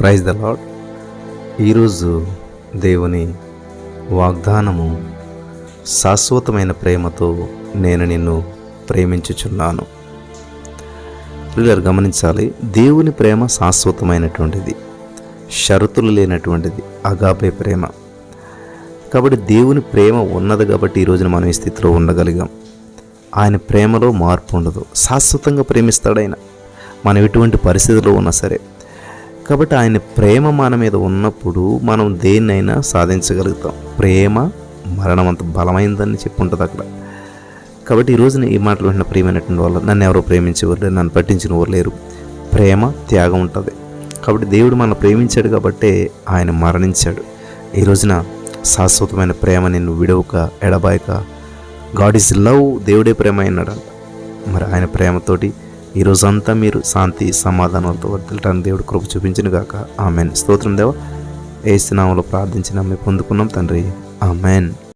Praise the lord ఈరోజు దేవుని వాగ్దానము శాశ్వతమైన ప్రేమతో నేను నిన్ను ప్రేమించుచున్నాను. పిల్లలు గమనించాలి దేవుని ప్రేమ శాశ్వతమైనటువంటిది షరతులు లేనటువంటిది అగాపే ప్రేమ. కాబట్టి దేవుని ప్రేమ ఉన్నది కాబట్టి ఈరోజు మనం ఈ స్థితిలో ఉండగలిగాం. ఆయన ప్రేమలో మార్పు ఉండదు. శాశ్వతంగా ప్రేమిస్తాడు ఆయన. మనం ఎటువంటి పరిస్థితిలో ఉన్నా సరే కాబట్టి ఆయన ప్రేమ మన మీద ఉన్నప్పుడు మనం దేన్నైనా సాధించగలుగుతాం. ప్రేమ మరణం అంత బలమైందని చెప్పి ఉంటుంది అక్కడ. కాబట్టి ఈ రోజున ఈ మాటలు విన్న ప్రియమైనటువంటి వాళ్ళు నన్ను ఎవరో ప్రేమించేవారు లేరు నన్ను పట్టించిన వారు లేరు. ప్రేమ త్యాగం ఉంటుంది. కాబట్టి దేవుడు మనల్ని ప్రేమించాడు కాబట్టే ఆయన మరణించాడు. ఈ రోజున శాశ్వతమైన ప్రేమ నిన్ను విడవక ఎడబాయక. గాడ్ ఈజ్ లవ్ దేవుడే ప్రేమ అయినాడంట మరి ఆయన ప్రేమతోటి ఈ రోజంతా మీరు శాంతి సమాధానాలతో వర్దిలటానికి దేవుడు కృప చూపించిన గాక. ఆమెన్. స్తోత్రం దేవ. ఏ స్నామంలో ప్రార్థించిన మేము పొందుకున్నాం తండ్రి. ఆమెన్.